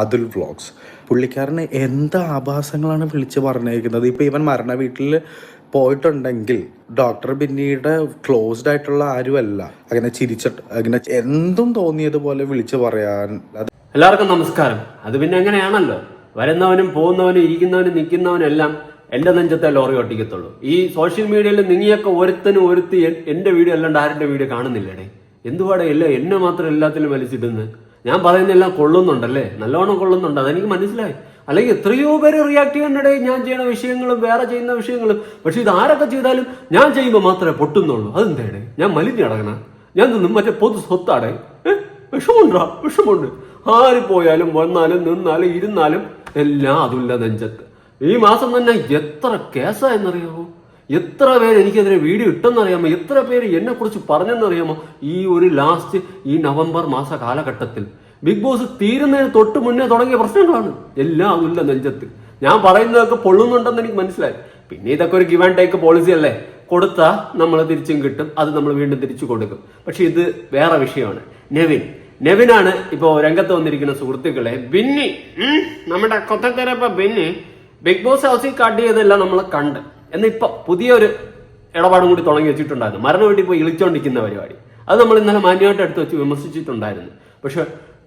Atul vlogs. പുള്ളിക്കാരന് എന്ത് ആഭാസങ്ങളാണ് വിളിച്ച് പറഞ്ഞേക്കുന്നത്? ഇപ്പം ഇവൻ മരണ വീട്ടിൽ പോയിട്ടുണ്ടെങ്കിൽ ഡോക്ടർ ബിന്നിയുടെ ക്ലോസ്ഡ് ആയിട്ടുള്ള ആരുമല്ല. അങ്ങനെ ചിരിച്ചിട്ട് അങ്ങനെ എന്തും തോന്നിയതുപോലെ വിളിച്ച് പറയാൻ എല്ലാവർക്കും നമസ്കാരം. അത് പിന്നെ എങ്ങനെയാണല്ലോ? വരുന്നവനും പോകുന്നവനും ഇരിക്കുന്നവനും നിൽക്കുന്നവനും എല്ലാം എന്റെ നെഞ്ചത്തെ ലോറി ഒട്ടിക്കത്തുള്ളൂ. ഈ സോഷ്യൽ മീഡിയയിൽ നിങ്ങിയൊക്കെ ഒരുത്തനും ഒരുത്തി എന്റെ വീഡിയോ അല്ലാണ്ട് ആരുടെ വീഡിയോ കാണുന്നില്ലടേ എന്തുപാടെ എല്ലാം എന്നെ മാത്രം എല്ലാത്തിലും വലിച്ചിടുന്നത്? ഞാൻ പറയുന്നെല്ലാം കൊള്ളുന്നുണ്ടല്ലേ? നല്ലോണം കൊള്ളുന്നുണ്ട്. അതെനിക്ക് മനസ്സിലായി. അല്ലെങ്കിൽ എത്രയോ പേര് റിയാക്ട് ചെയ്യുന്നുണ്ടേ ഞാൻ ചെയ്യുന്ന വിഷയങ്ങളും വേറെ ചെയ്യുന്ന വിഷയങ്ങളും. പക്ഷെ ഇത് ആരൊക്കെ ചെയ്താലും ഞാൻ ചെയ്യുമ്പോൾ മാത്രമേ പൊട്ടുന്നുള്ളൂ. അതെന്തേടേ? ഞാൻ മലിഞ്ഞ് കിടക്കണ. ഞാൻ നിന്നും മറ്റേ പൊതു സ്വത്താടെ. വിഷമുണ്ടാ വിഷമുണ്ട് ആര് പോയാലും വന്നാലും നിന്നാലും ഇരുന്നാലും എല്ലാം അതുല്ല നെഞ്ചത്ത്. ഈ മാസം തന്നെ എത്ര കേസാ കേസായെന്നറിയാമോ എത്ര പേര് എനിക്കെതിരെ വീഡിയോ ഇട്ടെന്നറിയാമോ? എത്ര പേര് എന്നെ കുറിച്ച് പറഞ്ഞെന്നറിയാമോ? ഈ ഒരു ലാസ്റ്റ് ഈ നവംബർ മാസ കാലഘട്ടത്തിൽ. ബിഗ് ബോസ് തീരുന്നതിന് തൊട്ട് മുന്നേ തുടങ്ങിയ പ്രശ്നങ്ങളാണ്. എല്ലാം ഇല്ല നെഞ്ചത്ത്. ഞാൻ പറയുന്നതൊക്കെ പൊള്ളുന്നുണ്ടെന്ന് എനിക്ക് മനസ്സിലായി. പിന്നെ ഇതൊക്കെ ഒരു ഗിവ് ആൻഡ് ടേക്ക് പോളിസി അല്ലേ? കൊടുത്താൽ നമ്മൾ തിരിച്ചും കിട്ടും. അത് നമ്മൾ വീണ്ടും തിരിച്ചു കൊടുക്കും. പക്ഷെ ഇത് വേറെ വിഷയമാണ്. നെവിൻ. നെവിനാണ് ഇപ്പോ രംഗത്ത് വന്നിരിക്കുന്ന സുഹൃത്തുക്കളെ ബിന്നി. നമ്മുടെ കൊത്തക്കരപ്പ ബിന്നി. ബിഗ് ബോസ് ഹൗസിൽ കട്ട് ചെയ്തെല്ലാം നമ്മൾ കണ്ട്. എന്നിപ്പോ പുതിയൊരു ഇടപാടും കൂടി തുടങ്ങി വെച്ചിട്ടുണ്ടായിരുന്നു. മരണ വീട്ടിൽ പോയി ഇളിച്ചോണ്ടിരിക്കുന്ന പരിപാടി. അത് നമ്മൾ ഇന്നലെ മാന്യമായിട്ട് എടുത്ത് വെച്ച് വിമർശിച്ചിട്ടുണ്ടായിരുന്നു. പക്ഷെ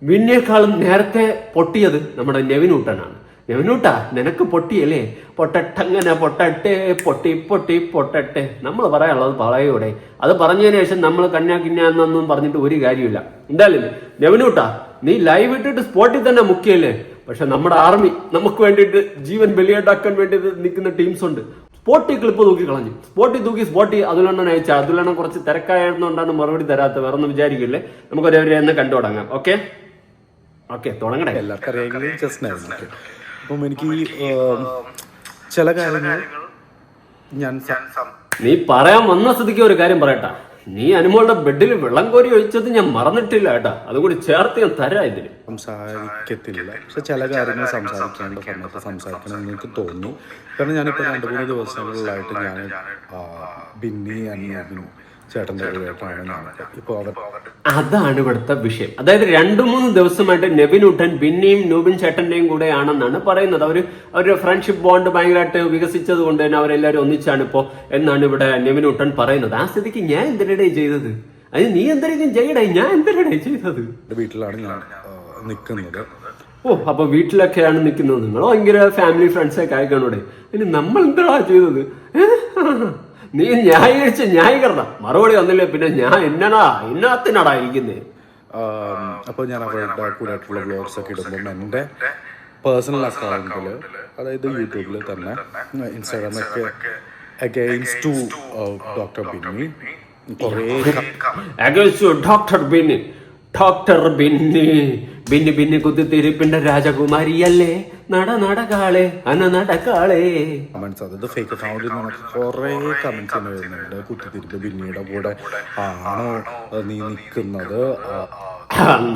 മിന്നേക്കാളും നേരത്തെ പൊട്ടിയത് നമ്മുടെ നെവിനൂട്ടനാണ് നെവിനൂട്ടാ നിനക്ക് പൊട്ടിയല്ലേ? പൊട്ടട്ടങ്ങനെ പൊട്ടട്ടെ പൊട്ടി പൊട്ടി പൊട്ടട്ടെ. നമ്മൾ പറയാനുള്ളത് പറയൂടെ അത് പറഞ്ഞതിന് ശേഷം നമ്മൾ കന്യാ കിന്നാന്നൊന്നും പറഞ്ഞിട്ട് ഒരു കാര്യമില്ല. എന്തായാലും നെവിനൂട്ടാ നീ ലൈവ് ഇട്ടിട്ട് സ്പോട്ടിൽ തന്നെ മുക്കിയല്ലേ? പക്ഷെ നമ്മുടെ ആർമി നമുക്ക് വേണ്ടിയിട്ട് ജീവൻ ബലിയാട്ടാക്കാൻ വേണ്ടിയിട്ട് നിൽക്കുന്ന ടീംസ് ഉണ്ട്. സ്പോട്ടി ക്ലിപ്പ് തൂക്കി കളഞ്ഞു. സ്പോട്ടി തൂക്കി സ്പോട്ടി അതുലെണ്ണം അയച്ച അതുലെണ്ണം കുറച്ച് തിരക്കായിരുന്നുകൊണ്ടാണ് മറുപടി തരാത്ത വേറെ ഒന്നും വിചാരിക്കില്ലേ? നമുക്ക് ഒരേ ഒന്ന് കണ്ടു തുടങ്ങാം. ഓക്കെ? ഓക്കെ തുടങ്ങണേ എല്ലാവർക്കും അറിയാമെങ്കിലും അപ്പം എനിക്ക് ചില കാര്യങ്ങൾ ഞാൻ നീ പറയാൻ വന്ന സ്ഥിതിക്ക് ഒരു കാര്യം പറയട്ടാ. നീ അനുമോളുടെ ബെഡിൽ വെള്ളം കോരി ഒഴിച്ചത് ഞാൻ മറന്നിട്ടില്ല ഏട്ടാ. അതുകൂടി ചേർത്ത് ഞാൻ തരാ ഇതിന്. സംസാരിക്കത്തില്ല. പക്ഷെ ചില കാര്യങ്ങൾ സംസാരിക്കേണ്ട സമയത്ത് സംസാരിക്കണം എന്ന് എനിക്ക് തോന്നുന്നു കാരണം ഞാനിപ്പോൾ രണ്ടു മൂന്ന് ദിവസങ്ങളിലായിട്ട് ഞാൻ ബിന്നി അനിയനും ചേട്ടന്റെ ഇപ്പോൾ അവർ അതാണ് ഇവിടുത്തെ വിഷയം. അതായത് രണ്ടു മൂന്ന് ദിവസമായിട്ട് നെവിൻ ഉട്ടൻ ബിന്നിയും നൂബിൻ ചേട്ടന്റെയും കൂടെയാണെന്നാണ് പറയുന്നത്. അവർ അവരുടെ ഫ്രണ്ട്ഷിപ്പ് ബോണ്ട് ഭയങ്കരമായിട്ട് വികസിച്ചത് കൊണ്ട് തന്നെ അവരെല്ലാവരും ഒന്നിച്ചാണ് ഇപ്പോ എന്നാണ് ഇവിടെ നെവിൻ ഉട്ടൻ പറയുന്നത്. ആ സ്ഥിതിക്ക് ഞാൻ എന്തിനിടെ ചെയ്തത്? അത് നീ എന്തിനും ചെയ്യടേ ഞാൻ എന്തിനിടെ ചെയ്തത്? വീട്ടിലാണ് ഞാൻ നിൽക്കുന്നത്. ഓ അപ്പൊ വീട്ടിലൊക്കെയാണ് നിൽക്കുന്നത്. നിങ്ങൾ ഭയങ്കര ഫാമിലി ഫ്രണ്ട്സൊക്കെ ആയിക്കാണോടെ ഇനി നമ്മൾ എന്താ ചെയ്തത്? ഏ? നീ ന്യായീകരിച്ച് ന്യായീകരണം. മറുപടി വന്നില്ലേ? പിന്നെ ഞാൻ എന്നടാ എന്നാത്തിനാടാ ഇരിക്കുന്നേ. അപ്പോൾ ഞാൻ അവരുടെ ബ്ലോഗ്സ് വ്ളോഗ്സ് ഒക്കെ ഇടുമ്പോൾ എന്റെ പേഴ്സണൽ അക്കൗണ്ടിൽ അതായത് യൂട്യൂബിൽ തന്നെ ഇൻസ്റ്റാഗ്രാമൊക്കെ അഗെയിൻസ്റ്റ് ടു ഡോക്ടർ ബിന്നി കുറേ against doctor Binny doctor Binny Binny Binny രാജകുമാരി അല്ലേ നട നടകാളെ അന നടക്കാളെ കമന്റ്സ് അതായത് ഫേക്ക് അക്കൗണ്ടിൽ നമുക്ക് കുറേ കമന്റ്സ് തന്നെ വരുന്നുണ്ട്. കുത്തിത്തിരിപ്പ് ബിന്നിയുടെ കൂടെ ആണോ നീ നിൽക്കുന്നത്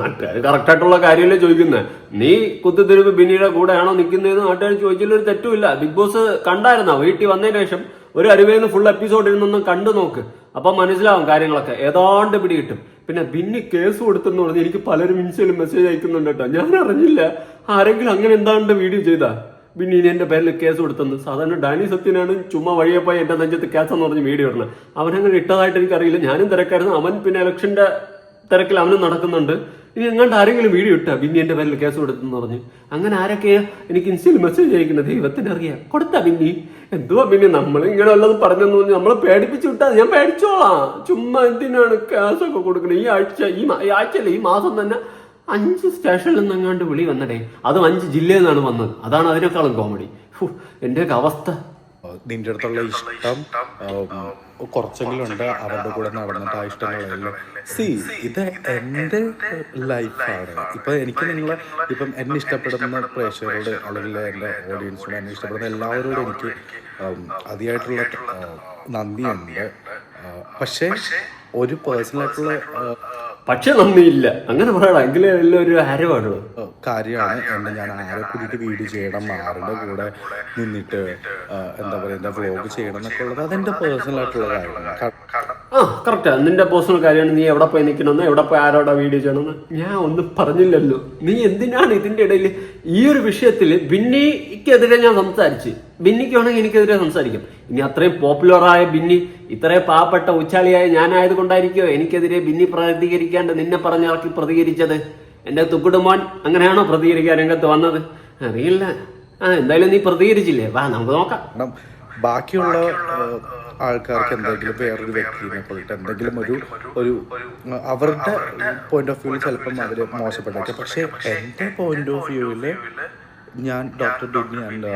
നാട്ടുകാർ കറക്റ്റ് ആയിട്ടുള്ള കാര്യമല്ലേ ചോദിക്കുന്നത് നീ കുത്തിത്തിരിപ്പ് ബിന്നിയുടെ കൂടെയാണോ നിൽക്കുന്നതെന്ന് നാട്ടുകാർ ചോദിച്ചാൽ ഒരു തെറ്റുമില്ല ബിഗ് ബോസ് കണ്ടായിരുന്നോ? വീട്ടിൽ വന്നതിന് ശേഷം ഒരു അരുവേന്ന് ഫുൾ എപ്പിസോഡ് ഇരുന്നൊന്ന് കണ്ടു നോക്ക്. അപ്പൊ മനസ്സിലാവും കാര്യങ്ങളൊക്കെ. ഏതാണ്ട് പിടി കിട്ടും പിന്നെ ബിന്നി കേസ് കൊടുത്തെന്ന് എനിക്ക് പലരും ഇൻസ്റ്റയിലും മെസ്സേജ് അയക്കുന്നുണ്ട് കേട്ടോ. ഞാൻ അറിഞ്ഞില്ല. ആരെങ്കിലും അങ്ങനെ എന്താണ്ട് വീഡിയോ ചെയ്താ? ബിന്നിന് എന്റെ പേരിൽ കേസ് കൊടുത്തെന്ന്. സാധാരണ ഡാനി സത്യനാണ് ചുമ്മാ വഴിയപ്പോയി പോയി എന്റെ നെഞ്ചത്ത് കേസ് എന്ന് പറഞ്ഞ് വീഡിയോ ഇടണം അവനങ്ങനെ ഇട്ടതായിട്ട് എനിക്കറിയില്ല. ഞാനും തിരക്കായിരുന്നു. അവൻ പിന്നെ ഇലക്ഷന്റെ തിരക്കിൽ അവനും നടക്കുന്നുണ്ട്. ഇനി എങ്ങാണ്ട് ആരെങ്കിലും വീഡിയോ ഇട്ടാ ബിന്നി എന്റെ പേരിൽ കേസ് കൊടുത്തെന്ന് പറഞ്ഞ്? അങ്ങനെ ആരൊക്കെയാ എനിക്ക് ഇൻസ്റ്റയിൽ മെസ്സേജ് അയക്കുന്നത്? ദൈവത്തിന് അറിയാം കൊടുത്താ ബിന്നി. എന്തുവാ പിന്നെ നമ്മൾ ഇങ്ങനെ വല്ലതും പറഞ്ഞെന്ന് പറഞ്ഞ് നമ്മളെ പേടിപ്പിച്ചു വിട്ടാ ഞാൻ പേടിച്ചോളാം. ചുമ്മാ എന്തിനാണ് കേസൊക്കെ കൊടുക്കണേ? ഈ ആഴ്ച ഈ ആഴ്ചയല്ല ഈ മാസം തന്നെ അഞ്ച് സ്റ്റേഷനിൽ നിന്ന് എങ്ങാണ്ട് വിളി വന്നടേ. അതും അഞ്ച് ജില്ലയിൽ നിന്നാണ് വന്നത്. അതാണ് അതിനേക്കാളും കോമഡി എന്റെയൊക്കെ അവസ്ഥ. നിന്റെ അടുത്തുള്ള ഇഷ്ടം കുറച്ചെങ്കിലും ഉണ്ട് അവരുടെ കൂടെ നടന്നിട്ട് ആ ഇഷ്ടങ്ങളെല്ലാം. സി ഇത് എന്റെ ലൈഫാണ്. ഇപ്പം എനിക്ക് നിങ്ങളെ ഇപ്പം എന്നെ ഇഷ്ടപ്പെടുന്ന പ്രേക്ഷകരോട് അല്ലെങ്കിൽ എന്റെ ഓഡിയൻസിനോട് എന്നെ ഇഷ്ടപ്പെടുന്ന എല്ലാവരോടും എനിക്ക് അതിയായിട്ടുള്ള നന്ദിയുണ്ട്. പക്ഷേ ഒരു പേഴ്സണലായിട്ടുള്ള പക്ഷെ നന്ദിയില്ല അങ്ങനെ പറയണം. എങ്കിലേ ഒരു ഹരവാണോ കാര്യമാണ്. എന്നെ ഞാൻ ആരെ കൂടിയിട്ട് വീഡിയോ ചെയ്യണം ആരുടെ കൂടെ നിന്നിട്ട് എന്താ പറയുക എന്താ വ്ലോഗ് ചെയ്യണം എന്നൊക്കെ ഉള്ളത് അതെന്റെ പേഴ്സണൽ ആയിട്ടുള്ള കാര്യമാണ്. ആ കറക്റ്റാ നിന്റെ പേഴ്സണൽ കാര്യമാണ്. നീ എവിടെ പോയി നിൽക്കണമെന്ന് എവിടെ പോയി ആരോടാ വീഡിയോ ചെയ്യണമെന്ന് ഞാൻ ഒന്നും പറഞ്ഞില്ലല്ലോ. നീ എന്തിനാണ് ഇതിന്റെ ഇടയിൽ ഈ ഒരു വിഷയത്തിൽ ബിന്നിക്കെതിരെ ഞാൻ സംസാരിച്ച് ബിന്നിക്ക് വേണമെങ്കിൽ എനിക്കെതിരെ സംസാരിക്കാം. ഇനി അത്രയും പോപ്പുലറായ ബിന്നി ഇത്രയും പാവപ്പെട്ട ഉച്ചാളിയായ ഞാനായത് കൊണ്ടായിരിക്കോ എനിക്കെതിരെ ബിന്നി പ്രതികരിക്കാണ്ട് നിന്നെ പറഞ്ഞിറക്കി പ്രതികരിച്ചത്? എന്റെ തുക്കുടുമോൻ അങ്ങനെയാണോ പ്രതികരിക്കാൻ രംഗത്ത് വന്നത്? അറിയില്ല. ആ എന്തായാലും നീ പ്രതികരിച്ചില്ലേ? വാ നമുക്ക് നോക്കാം. ബാക്കിയുള്ള ആൾക്കാർക്ക് എന്തെങ്കിലും വേറൊരു വ്യക്തിനെ പോയിട്ട് എന്തെങ്കിലും ഒരു ഒരു അവരുടെ പോയിന്റ് ഓഫ് വ്യൂവിൽ ചിലപ്പം അവർ മോശപ്പെട്ടേക്കാം. പക്ഷെ എന്റെ പോയിന്റ് ഓഫ് വ്യൂവിൽ ഞാൻ ഡോക്ടർ ഡിഗ്നി ആൻഡ്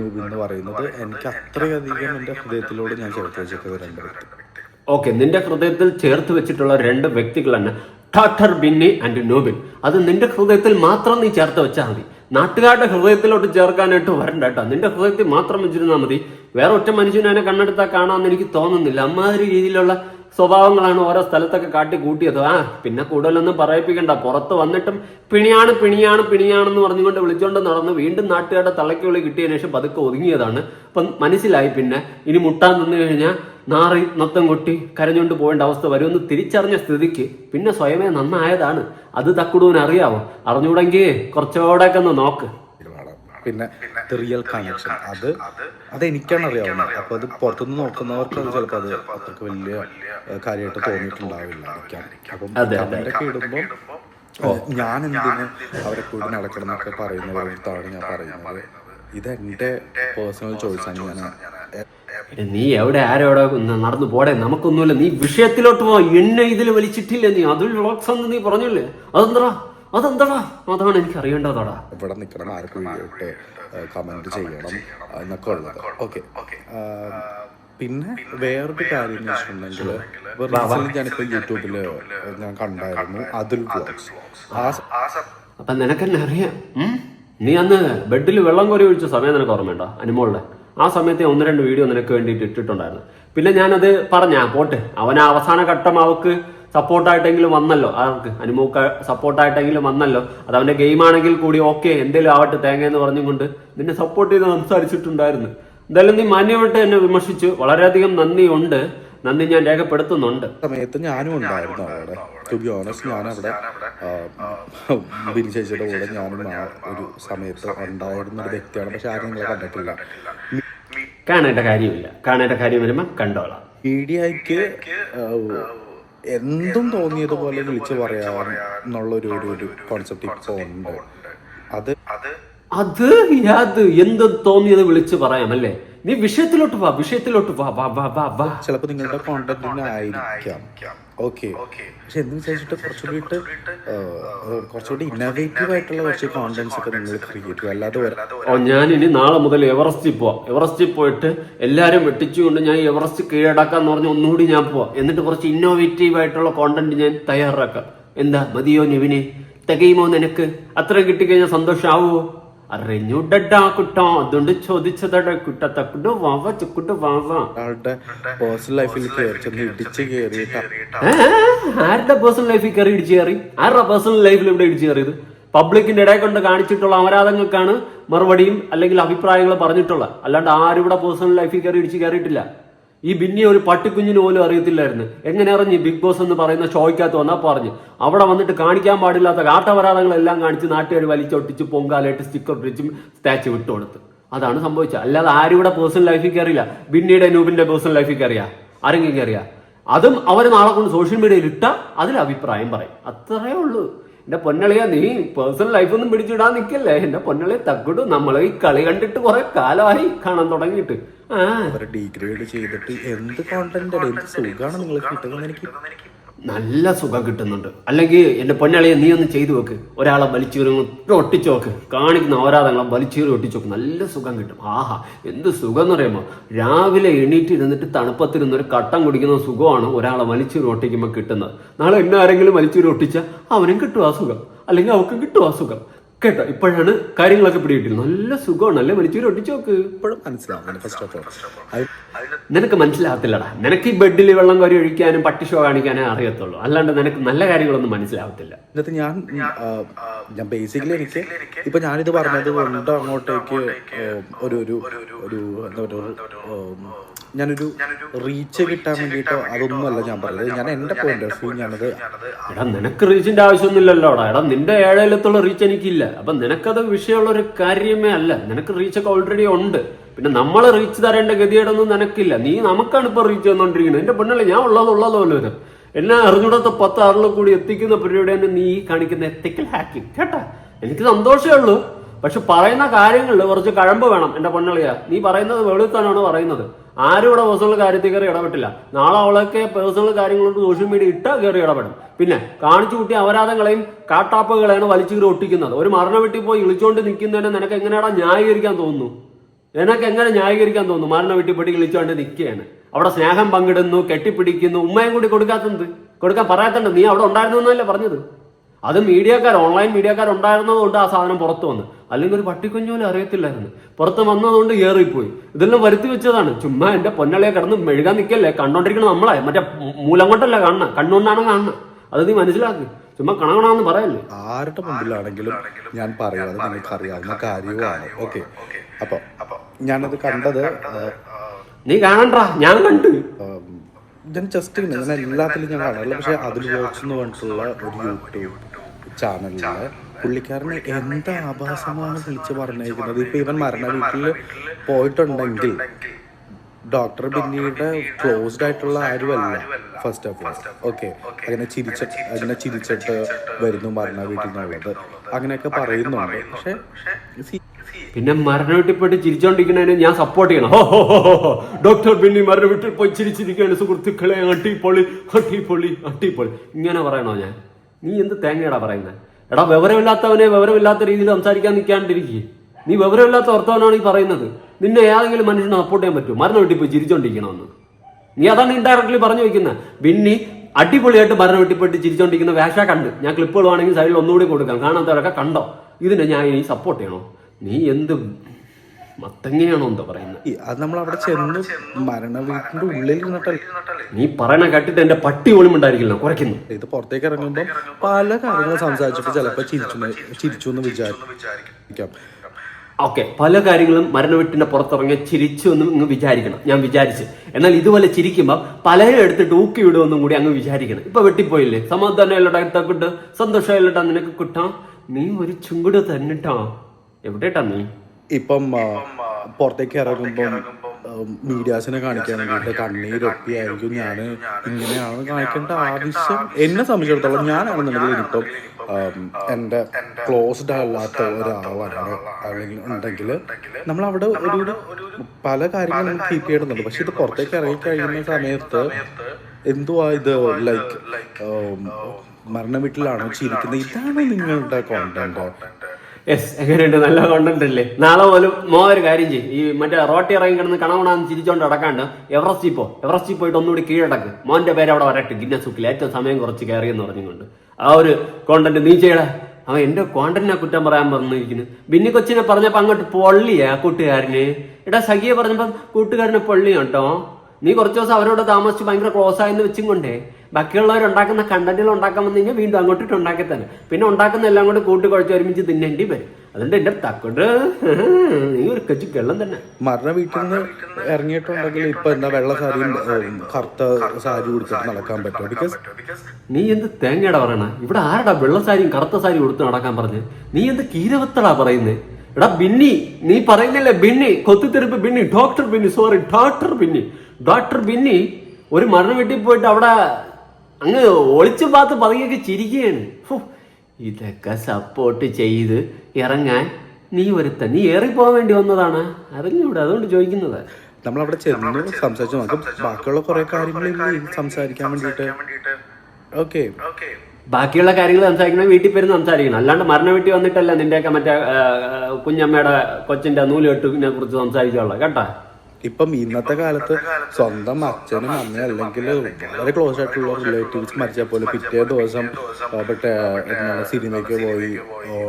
നൂബി എന്ന് പറയുന്നത് എനിക്ക് അത്രയധികം എന്റെ ഹൃദയത്തിലൂടെ ഞാൻ ചേർത്ത് വെച്ചിട്ടുള്ള രണ്ട് വ്യക്തി. ഓക്കെ നിന്റെ ഹൃദയത്തിൽ ചേർത്ത് വെച്ചിട്ടുള്ള രണ്ട് വ്യക്തികളാണ് തന്നെ ഡോക്ടർ ബിന്നി ആൻഡ് നോബിൻ. അത് നിന്റെ ഹൃദയത്തിൽ മാത്രം നീ ചേർത്ത് വെച്ചാൽ മതി. നാട്ടുകാരുടെ ഹൃദയത്തിലോട്ട് ചേർക്കാനായിട്ട് വരണ്ട കേട്ടോ. നിന്റെ ഹൃദയത്തിൽ മാത്രം വെച്ചിരുന്നാൽ മതി. വേറെ ഒറ്റ മനുഷ്യനെ അതിനെ കണ്ണെടുത്താൽ കാണാമെന്ന് എനിക്ക് തോന്നുന്നില്ല. അമ്മാതിരി രീതിയിലുള്ള സ്വഭാവങ്ങളാണ് ഓരോ സ്ഥലത്തൊക്കെ കാട്ടി കൂട്ടിയത്. ആ പിന്നെ കൂടുതലൊന്നും പറയിപ്പിക്കണ്ട. പുറത്ത് വന്നിട്ടും പിണിയാണ് പിണിയാണ് പിണിയാണെന്ന് പറഞ്ഞുകൊണ്ട് വിളിച്ചോണ്ട് നടന്ന് വീണ്ടും നാട്ടുകാരുടെ തലയ്ക്ക് കിട്ടിയതിന് ശേഷം പതുക്കെ ഒതുങ്ങിയതാണ്. അപ്പം മനസ്സിലായി പിന്നെ. ഇനി മുട്ടാൻ നിന്നു കഴിഞ്ഞാൽ നാറി നത്തം കൊട്ടി കരഞ്ഞുകൊണ്ട് പോകേണ്ട അവസ്ഥ വരുമെന്ന് തിരിച്ചറിഞ്ഞ സ്ഥിതിക്ക് പിന്നെ സ്വയമേ നന്നായതാണ്. അത് തക്കുടൂന് അറിയാവോ? അറിഞ്ഞൂടെങ്കിൽ കുറച്ചുകൂടെയൊക്കെ ഒന്ന് നോക്ക്. പിന്നെ റിയൽ കണക്ഷൻ അത് അത് എനിക്കാണ് അറിയാവുന്നത്. അപ്പൊ അത് പുറത്തുനിന്ന് നോക്കുന്നവർക്ക് അത് ചിലപ്പോൾ അത് അത്രയ്ക്ക് വലിയ കാര്യമായിട്ട് തോന്നിയിട്ടുണ്ടാവില്ലായിരിക്കാം അപ്പം കമന്റൊക്കെ ഇടുമ്പോൾ ഞാൻ എന്തിന് അവരെ കൂടി നടക്കണം എന്നൊക്കെ പറയുന്നവരടുത്താണ് ഞാൻ പറയുന്നത്. ഇത് എന്റെ പേഴ്സണൽ ചോയ്സാണ് ഞാൻ നീ എവിടെ ആരോടെ നടന്നു പോടെ. നമുക്കൊന്നുമില്ല. നീ വിഷയത്തിലോട്ട് പോ. എന്നെ ഇതിൽ വലിച്ചിട്ടില്ല നീ. അതിൽ വ്ളോഗ്സ് എന്ന് നീ പറഞ്ഞില്ലേ? അതെന്താ? അതെന്താടാ അതാണ് എനിക്ക് അറിയേണ്ടതാടാ ഇവിടെ നിൽക്കണം ആർക്കും ഇട്ട് കമന്റ് ചെയ്യണം എന്നൊക്കെ ഉള്ളത്. ഓക്കെ പിന്നെ വേറൊരു കാര്യം എന്ന് വെച്ചിട്ടുണ്ടെങ്കിൽ റീസെന്റ് ഞാനിപ്പോ യൂട്യൂബിൽ ഞാൻ കണ്ടായിരുന്നു അതുൽ വ്ളോഗ്സ് ആ സ- അപ്പൊ നിനക്കെന്നെ അറിയാം. നീ അന്ന് ബെഡിൽ വെള്ളം കോരി ഒഴിച്ച സമയം നിനക്ക് ഓർമ്മയുണ്ടോ? അനുമോളുടെ ആ സമയത്ത് ഒന്ന് രണ്ട് വീഡിയോ നിനക്ക് വേണ്ടിയിട്ട് ഇട്ടിട്ടുണ്ടായിരുന്നു. പിന്നെ ഞാനത് പറഞ്ഞ പോട്ടെ. അവൻ അവസാന ഘട്ടം അവക്ക് സപ്പോർട്ടായിട്ടെങ്കിലും വന്നല്ലോ. ആർക്ക്? അനുമൂക്ക സപ്പോർട്ടായിട്ടെങ്കിലും വന്നല്ലോ. അത് അവന്റെ ഗെയിം ആണെങ്കിൽ കൂടി ഓക്കെ എന്തേലും ആവട്ടെ തേങ്ങ എന്ന് പറഞ്ഞുകൊണ്ട് നിന്നെ സപ്പോർട്ട് ചെയ്ത് സംസാരിച്ചിട്ടുണ്ടായിരുന്നു. എന്തായാലും നീ മാന്യമായിട്ട് എന്നെ വിമർശിച്ചു. വളരെയധികം നന്ദിയുണ്ട്. നന്ദി ഞാൻ രേഖപ്പെടുത്തുന്നുണ്ട്. സമയത്ത് ഞാനും ഉണ്ടായിരുന്നു അവിടെ. ടു ബി ഓണസ്റ്റ് ഞാൻ അവിടെ ബിനി ചേച്ചിയുടെ കൂടെ ഞാനും ഒരു സമയത്ത് ഉണ്ടായിരുന്ന ഒരു വ്യക്തിയാണ്. പക്ഷെ ആരും നിങ്ങളെ കണ്ടിട്ടില്ല. കാണേണ്ട കാര്യമില്ല. കാണേണ്ട കാര്യം വരുമ്പോൾ കണ്ടോളാം. മീഡിയക്ക് എന്തും തോന്നിയതുപോലെ വിളിച്ചു പറയാം എന്നുള്ള ഒരു ഒരു കോൺസെപ്റ്റ് ഇപ്പോൾ ഉണ്ട്. അത് അത് യാത് എന്ത് തോന്നിയത് വിളിച്ചു പറയാം അല്ലേ? നീ വിഷയത്തിലോട്ട് വാ വിഷയത്തിലോട്ട് വാ വാ വാ വാ ചിലപ്പോൾ നിങ്ങളുടെ കോണ്ടന്റിന് ആയിരിക്കാം. ഓക്കെ. പക്ഷെ എന്ന് വിചാരിച്ചിട്ട് കുറച്ചുകൂടി കുറച്ചുകൂടി ഇന്നോവേറ്റീവ് ആയിട്ടുള്ള കുറച്ച് കോണ്ടന്റ്സ് ഒക്കെ നിങ്ങൾ ക്രിയേറ്റ് അല്ലാതെ ഓ ഞാൻ ഇനി നാളെ മുതൽ എവറസ്റ്റിൽ പോവാം. എവറസ്റ്റിൽ പോയിട്ട് എല്ലാരും വെട്ടിച്ചുകൊണ്ട് ഞാൻ എവറസ്റ്റ് കീഴടക്കാന്ന് പറഞ്ഞ് ഒന്നുകൂടി ഞാൻ പോവാം. എന്നിട്ട് കുറച്ച് ഇന്നോവേറ്റീവ് ആയിട്ടുള്ള കോണ്ടന്റ് ഞാൻ തയ്യാറാക്കാം. എന്താ മതിയോ നിവിനെ? തികയുമോ നിനക്ക്? അത്ര കിട്ടിക്കഴിഞ്ഞാൽ സന്തോഷാവോ? അറിഞ്ഞുടടാ കുട്ടോ അതുകൊണ്ട് ചോദിച്ചതടാ കുട്ട. തക്കുടു വാവ ചുക്കുട്ടു വാവ പേഴ്സണൽ ലൈഫിൽ കയറി ചെന്ന് ഇടിച്ച് കയറിയിട്ട് ആരുടെ പേഴ്സണൽ ലൈഫിൽ കയറി ഇടിച്ചു കയറി ആരുടെ പേഴ്സണൽ ലൈഫിൽ ഇവിടെ ഇടിച്ചു കയറിയത് പബ്ലിക്കിന്റെ ഇടയിൽ കൊണ്ട് കാണിച്ചിട്ടുള്ള അപരാധങ്ങൾക്കാണ് മറുപടിയും അല്ലെങ്കിൽ അഭിപ്രായങ്ങൾ പറഞ്ഞിട്ടുള്ളത്. അല്ലാണ്ട് ആരും ഇവിടെ പേഴ്സണൽ ലൈഫിൽ കയറി ഇടിച്ചു കയറിയിട്ടില്ല ഈ ബിന്നി ഒരു പട്ടിക്കുഞ്ഞിന് പോലും അറിയത്തില്ലായിരുന്നു. എങ്ങനെ അറിഞ്ഞ് ബിഗ് ബോസ് എന്ന് പറയുന്ന ഷോയ്ക്കകത്ത് വന്നാൽ പറഞ്ഞു. അവിടെ വന്നിട്ട് കാണിക്കാൻ പാടില്ലാത്ത കാട്ടപരാധങ്ങളെല്ലാം കാണിച്ച് നാട്ടുകാർ വലിച്ചൊട്ടിച്ച് പൊങ്കാലായിട്ട് സ്റ്റിക്കർ പിടിച്ചും സ്റ്റാച്ചു വിട്ടുകൊടുത്ത് അതാണ് സംഭവിച്ചത്. അല്ലാതെ ആരും ഇവിടെ പേഴ്സണൽ ലൈഫിൽ കയറിയില്ല ബിന്നിയുടെ നൂബിന്റെ പേഴ്സണൽ ലൈഫിൽ കയറിയാ ആരെങ്കിലും കയറിയാ അതും അവർ നാളെ കൊണ്ട് സോഷ്യൽ മീഡിയയിൽ ഇട്ട അതിൽ അഭിപ്രായം പറയും. അത്രയേ ഉള്ളൂ. എന്റെ പൊന്നളിയ നീ പേഴ്സണൽ ലൈഫൊന്നും പിടിച്ചിടാൻ നിൽക്കല്ലേ എന്റെ പൊന്നളിയെ തക്കിടു നമ്മൾ ഈ കളി കണ്ടിട്ട് കുറെ കാലമായി കാണാൻ തുടങ്ങിയിട്ട്. ഡിഗ്രേഡ് ചെയ്തിട്ട് എന്ത് കോണ്ടന്റ് എന്ത് സുഖമാണ് നിങ്ങൾ കിട്ടുന്നത് എനിക്ക് നല്ല സുഖം കിട്ടുന്നുണ്ട്. അല്ലെങ്കിൽ എന്റെ പൊന്നാളിയെ നീ ഒന്ന് ചെയ്തു വെക്ക്. ഒരാളെ വലിച്ചൂരി ഒട്ടിച്ചു നോക്ക് കാണിക്കുന്ന ഓരാതങ്ങളെ വലിച്ചൂരി ഒട്ടിച്ചു നോക്ക് നല്ല സുഖം കിട്ടും. ആഹാ എന്ത് സുഖം എന്ന് പറയുമ്പോൾ രാവിലെ എണീറ്റ് ഇരുന്നിട്ട് തണുപ്പത്തിരുന്ന് ഒരു കട്ടം കുടിക്കുന്ന സുഖമാണ് ഒരാളെ വലിച്ചൂരി ഒട്ടിക്കുമ്പോൾ കിട്ടുന്നത്. നാളെ എന്നാരെങ്കിലും ആരെങ്കിലും ഒട്ടിച്ചാൽ അവനും കിട്ടും ആ സുഖം. അല്ലെങ്കിൽ അവൾക്കും കിട്ടും ആ സുഖം. കേട്ടോ ഇപ്പോഴാണ് കാര്യങ്ങളൊക്കെ പിടികിട്ടില്ല നല്ല സുഖമാണ് അല്ലേ മനുഷ്യർ ഒട്ടിച്ചു നോക്ക്. ഇപ്പോഴും ഫസ്റ്റ് ഓഫ് ഓൾ നിനക്ക് മനസ്സിലാവത്തില്ലടാ നിനക്ക് ഈ ബെഡിൽ വെള്ളം കറി ഒഴിക്കാനും പട്ടി ഷോ കാണിക്കാനേ അറിയത്തുള്ളൂ. അല്ലാണ്ട് നിനക്ക് നല്ല കാര്യങ്ങളൊന്നും മനസ്സിലാവത്തില്ല. എന്നിട്ട് ഞാൻ ഞാൻ ബേസിക്കലി എനിക്ക് ഇപ്പൊ ഞാനിത് പറഞ്ഞത് കൊണ്ട് അങ്ങോട്ടേക്ക് ഒരു ഒരു ഒരു എന്താ പറയുക ഞാനൊരു റീച്ച് കിട്ടാൻ വേണ്ടിയിട്ടോ അതൊന്നുമല്ല ഞാൻ പറഞ്ഞത്. ഞാൻ എന്റെ പോയിന്റ് ഓഫ് വ്യൂ ഞാനത് എടാ നിനക്ക് റീച്ചിന്റെ ആവശ്യമൊന്നുമില്ലല്ലോ എടാ. നിന്റെ ഏഴയിലത്തുള്ള റീച്ച് എനിക്കില്ല. അപ്പൊ നിനക്കത് വിഷയമുള്ള ഒരു കാര്യമേ അല്ല. നിനക്ക് റീച്ചൊക്കെ ഓൾറെഡി ഉണ്ട്. പിന്നെ നമ്മൾ റീച്ച് തരേണ്ട ഗതികേടൊന്നും നിനക്കില്ല. നീ നമുക്കാണ് ഇപ്പൊ റീച്ച് തന്നോണ്ടിരിക്കുന്നത് എന്റെ പെണ്ണല്ലേ ഞാൻ ഉള്ളത് ഉള്ളത് പോലെ വരും എന്നെ അറിഞ്ഞൂടത്തെ പത്ത് ആറിലും കൂടി എത്തിക്കുന്ന പരിപാടിയാണ് നീ കാണിക്കുന്ന എത്തിക്കൽ ഹാക്കിംഗ് കേട്ടാ? എനിക്ക് സന്തോഷമേ ഉള്ളൂ. പക്ഷെ പറയുന്ന കാര്യങ്ങളിൽ കുറച്ച് കഴമ്പ് വേണം എന്റെ പൊന്നളിയ. നീ പറയുന്നത് വെളുത്താനാണ് പറയുന്നത്. ആരും ഇവിടെ പേഴ്സണൽ കാര്യത്തിൽ കയറി ഇടപെട്ടില്ല. നാളെ അവളൊക്കെ പേഴ്സണൽ കാര്യങ്ങളോട് സോഷ്യൽ മീഡിയ ഇട്ട് കയറി ഇടപെടും. പിന്നെ കാണിച്ചു കൂട്ടിയ അപരാധങ്ങളെയും കാട്ടാപ്പുകളെയാണ് വലിച്ചു കയറി ഒട്ടിക്കുന്നത്. ഒരു മരണ വീട്ടിൽ പോയി ഇളിച്ചോണ്ട് നിൽക്കുന്നതിനെ നിനക്ക് എങ്ങനെയാടാ ന്യായീകരിക്കാൻ തോന്നുന്നു? നിനക്ക് എങ്ങനെ ന്യായീകരിക്കാൻ തോന്നുന്നു? മരണ വീട്ടിൽ വിളിച്ചോണ്ട് ഇളിച്ചോണ്ട് നിൽക്കുകയാണ് അവിടെ സ്നേഹം പങ്കിടുന്നു കെട്ടിപ്പിടിക്കുന്നു ഉമ്മയും കൂടി കൊടുക്കാത്തത് കൊടുക്കാൻ പറയാത്തണ്ട് നീ അവിടെ ഉണ്ടായിരുന്നു എന്നല്ലേ പറഞ്ഞത്? അത് മീഡിയക്കാർ ഓൺലൈൻ മീഡിയക്കാർ ഉണ്ടായിരുന്നതുകൊണ്ട് ആ സാധനം പുറത്തു വന്നു. അല്ലെങ്കിൽ ഒരു പട്ടിക്കുഞ്ഞോലും അറിയത്തില്ലായിരുന്നു. പുറത്ത് വന്നതുകൊണ്ട് ഏറിപ്പോയി. ഇതെല്ലാം വരുത്തി വെച്ചതാണ്. ചുമ്മാ എന്റെ പൊന്നളിയെ കിടന്ന് മെഴുകാൻ നിൽക്കല്ലേ കണ്ടോണ്ടിരിക്കണം നമ്മളെ. മറ്റേ മൂലം കൊണ്ടല്ല കാണണം കണ്ണുകൊണ്ടാണ് കാണണം അത് നീ മനസ്സിലാക്കി. ചുമ്മാ കണകണമെന്ന് പറയല്ലേ. ആരുടെ മുമ്പിലാണെങ്കിലും ഞാൻ പറയാതെ നിങ്ങൾക്ക് അറിയാവുന്ന കാര്യവുമാണ് ഓക്കെ. അപ്പൊ ഞാനത് കണ്ടത് നീ കാണണ്ടാ? ഞാൻ കണ്ട്. ഞാൻ ജസ്റ്റ് ഇങ്ങനെ ഞാൻ എല്ലാത്തിലും ഞാൻ കാണാറില്ല. പക്ഷെ അതിൽ വോക്സ് എന്ന് പറഞ്ഞിട്ടുള്ള ഒരു യൂട്യൂബ് ചാനലിൽ പുള്ളിക്കാരന് എന്ത് ആഭാസമാണ് വിളിച്ച് പറഞ്ഞിരിക്കുന്നത് ഇപ്പൊ ഇവൻ മരണ വീട്ടിൽ പോയിട്ടുണ്ടെങ്കിൽ ഡോക്ടർ ബിന്നിയുടെ ക്ലോസ്ഡ് ആയിട്ടുള്ള ആരുമല്ല ഫസ്റ്റ് ഓഫ് ഓൾ ഓക്കെ അങ്ങനെ ചിരിച്ച അങ്ങനെ ചിരിച്ചിട്ട് വരുന്നു മരണ വീട്ടിൽ നിന്നുള്ളത് അങ്ങനെയൊക്കെ പറയുന്നുണ്ട്. പക്ഷെ പിന്നെ മരണ വീട്ടിൽ പോയിട്ട് ചിരിച്ചോണ്ടിരിക്കുന്നതിന് ഞാൻ സപ്പോർട്ട് ചെയ്യണം. ഡോക്ടർ ബിന്നി മരണ വീട്ടിൽ പോയി ചിരിച്ചിരിക്കുകയാണ് സുഹൃത്തുക്കളെ. അട്ടിപ്പൊളി അട്ടിപ്പൊളി അട്ടിപ്പൊളി ഇങ്ങനെ പറയണോ ഞാൻ? നീ എന്ത് തേങ്ങയാടാ പറയുന്നത് എടാ വിവരമില്ലാത്തവനെ വിവരമില്ലാത്ത രീതിയിൽ സംസാരിക്കാൻ നിൽക്കാണ്ടിരിക്കുക നീ വിവരമില്ലാത്ത വർത്തവനാണ് ഈ പറയുന്നത്. നിന്നെ ഏതെങ്കിലും മനുഷ്യനെ സപ്പോർട്ട് ചെയ്യാൻ പറ്റുമോ? മരണ വീട്ടിൽ പോയി ചിരിച്ചോണ്ടിരിക്കണമെന്ന്. നീ അതാണ് ഇൻഡയറക്ട്ലി പറഞ്ഞു വെക്കുന്നത് ബിന്നി അടിപൊളിയായിട്ട് മരണ വീട്ടിൽ പോയിട്ട് ചിരിച്ചോണ്ടിരിക്കുന്ന വേഷ കണ്ട്. ഞാൻ ക്ലിപ്പുകൾ വേണമെങ്കിൽ സൈഡിൽ ഒന്നുകൂടി കൊടുക്കാം. കാണാത്തവരൊക്കെ കണ്ടോ? ഇതിനെ ഞാൻ ഇനി സപ്പോർട്ട് ചെയ്യണോ? നീ എന്ത് മത്തങ്ങയാണോ എന്താ പറയുന്നത് അത് നമ്മൾ അവിടെ ചെന്ന് മരണ വീട്ടിന്റെ ഉള്ളിൽ ഇരുന്നിട്ടല്ല നീ പറയണ കേട്ടിട്ട് എന്റെ പട്ടി ഒളിമുണ്ടായിരിക്കില്ല ഉണ്ടായിരിക്കില്ല കുറയ്ക്കുന്നു. ഇത് പുറത്തേക്ക് ഇറങ്ങുമ്പോൾ പല കാര്യങ്ങളും സംസാരിച്ചിട്ട് ചിലപ്പോൾ ചിരിച്ചു ചിരിച്ചു എന്ന് വിചാരിക്കാം. ഓക്കെ പല കാര്യങ്ങളും മരണവീട്ടിന്റെ പുറത്തിറങ്ങി ചിരിച്ചു എന്ന് ഇങ്ങ് വിചാരിക്കണം. ഞാൻ വിചാരിച്ച്. എന്നാൽ ഇതുപോലെ ചിരിക്കുമ്പോൾ പലരും എടുത്തിട്ട് ഊക്കി വിടുമെന്നും കൂടി അങ്ങ് വിചാരിക്കണം. ഇപ്പൊ വെട്ടിപ്പോയില്ലേ? സമാധാനം എല്ലട്ടാ കിട്ടാ സന്തോഷം എല്ലട്ടാ നിനക്ക് കിട്ടാം. നീ ഒരു ചുങ്കുട് തന്നിട്ടാ. എവിടെട്ടാ നീ? ഇപ്പം പുറത്തേക്ക് ഇറങ്ങുമ്പം മീഡിയാസിനെ കാണിക്കാൻ വേണ്ടിയിട്ട് കണ്ണീരൊപ്പിയായിരിക്കും ഞാൻ ഇങ്ങനെയാണ് കാണിക്കേണ്ട ആവശ്യം. എന്നെ സംബന്ധിച്ചിടത്തോളം ഞാനാണെന്നുണ്ടെങ്കിൽ ഇപ്പം ആം, എന്റെ ക്ലോസ്ഡ് അല്ലാത്ത ഒരാളാണ്. അല്ലെങ്കിൽ ഉണ്ടെങ്കിൽ നമ്മൾ അവിടെ ഒരു ഒരു പല കാര്യങ്ങളും കീപ്പ് ചെയ്യുന്നുണ്ട് പക്ഷെ ഇത് പുറത്തേക്ക് ഇറങ്ങി കഴിയുന്ന സമയത്ത് എന്തുവാ ഇത്? ലൈക്ക് മരണ വീട്ടിലാണോ ചിരിക്കുന്നത്? ഇതാണ് നിങ്ങളുടെ കോണ്ടന്റ് യെസ് എങ്ങനെയുണ്ട്? നല്ല കോണ്ടന്റ് അല്ലേ? നാളെ പോലും മോ ഒരു കാര്യം ചെയ്യും. ഈ മറ്റേ റോട്ടി ഇറങ്ങി കിടന്ന് കണവണാന്ന് ചിരിച്ചോണ്ട് അടക്കാണ്ട് എവറസ്റ്റിൽ പോ. എവറസ്റ്റിൽ പോയിട്ട് ഒന്നുകൂടി കീഴടക്ക്. മോന്റെ പേര് അവിടെ വരട്ടെ. ഗിന്നസ് ബുക്കിൽ ഏറ്റവും സമയം കുറച്ച് കയറി എന്ന് പറഞ്ഞുകൊണ്ട്. ആ ഒരു കോണ്ടന്റ് നീ ചെയ്യടാ. അവൻ എന്റെ കോണ്ടന്റിനെ കുറ്റം പറയാൻ പറഞ്ഞിരിക്കുന്നു. ബിന്നി കൊച്ചിനെ പറഞ്ഞപ്പോ അങ്ങോട്ട് പൊള്ളിയാ കൂട്ടുകാരന്. എടാ സഖിയെ പറഞ്ഞപ്പോ കൂട്ടുകാരനെ പൊള്ളി കേട്ടോ. നീ കുറച്ച് ദിവസം അവരോട് താമസിച്ച് ഭയങ്കര ക്ലോസ് ആയെന്ന് വെച്ചും കൊണ്ടേ. ബാക്കിയുള്ളവർ ഉണ്ടാക്കുന്ന കണ്ടന്റുകൾ ഉണ്ടാക്കാൻ വന്നു കഴിഞ്ഞാൽ വീണ്ടും അങ്ങോട്ടിട്ട് ഉണ്ടാക്കി തന്നെ പിന്നെ ഉണ്ടാക്കുന്ന എല്ലാം കൂടി കൂട്ടി കുഴച്ച് ഒരുമിച്ച് തിന്നേണ്ടി വരും. അതുകൊണ്ട് എന്റെ തക്കോട്ട് നീ ഒരു കച്ചു വെള്ളം തന്നെ. മരണ വീട്ടിൽ നിന്ന് ഇറങ്ങിയിട്ടുണ്ടെങ്കിൽ ഇപ്പൊ എന്താ വെള്ള സാരിയും കറുത്ത സാരി കൊടുത്തിട്ട് നടക്കാൻ പറ്റും ബിക്കോസ് നീ എന്ത് തേങ്ങയുടെ പറയണ? ഇവിടെ ആരടാ വെള്ള സാരിയും കറുത്ത സാരി കൊടുത്ത് നടക്കാൻ പറഞ്ഞു? നീ എന്ത് കീരവത്തടാ പറയുന്നേ? എടാ ബിന്നി നീ പറയുന്നില്ലേ Binny? കൊത്തിത്തെരുപ്പ് Binny doctor Binny sorry doctor Binny. Doctor Binny ഒരു മരണ വീട്ടിൽ പോയിട്ട് അവിടെ അങ്ങ് ഒളിച്ചു പാത്ത് പതുങ്ങിയൊക്കെ ചിരിക്കുകയാണ്. ഇതൊക്കെ സപ്പോർട്ട് ചെയ്ത് ഇറങ്ങാൻ നീ ഒരുത്ത നീ ഏറിപ്പോകാൻ വേണ്ടി വന്നതാണ്. അറിഞ്ഞൂടെ അതുകൊണ്ട് ചോദിക്കുന്നത്. നമ്മൾ അവിടെ ചെന്ന് സംസാരിച്ചു നോക്കാം. ബാക്കിയുള്ള കുറെ കാര്യങ്ങൾ സംസാരിക്കാൻ വേണ്ടിയിട്ട്. ഓക്കെ. ബാക്കിയുള്ള കാര്യങ്ങൾ സംസാരിക്കണം വീട്ടിൽ പേര് സംസാരിക്കണം. അല്ലാണ്ട് മരണ വീട്ടിൽ വന്നിട്ടല്ല നിന്റെയൊക്കെ മറ്റേ കുഞ്ഞമ്മയുടെ കൊച്ചിന്റെ നൂലുകെട്ടിനെ കുറിച്ച് സംസാരിച്ചോളാം കേട്ടാ? ഇപ്പം ഇന്നത്തെ കാലത്ത് സ്വന്തം അച്ഛനും അമ്മയും അല്ലെങ്കിൽ വളരെ ക്ലോസ് ആയിട്ടുള്ള റിലേറ്റീവ്സ് മരിച്ചാൽ പോലും പിറ്റേ ദിവസം മറ്റേ സിനിമയ്ക്ക് പോയി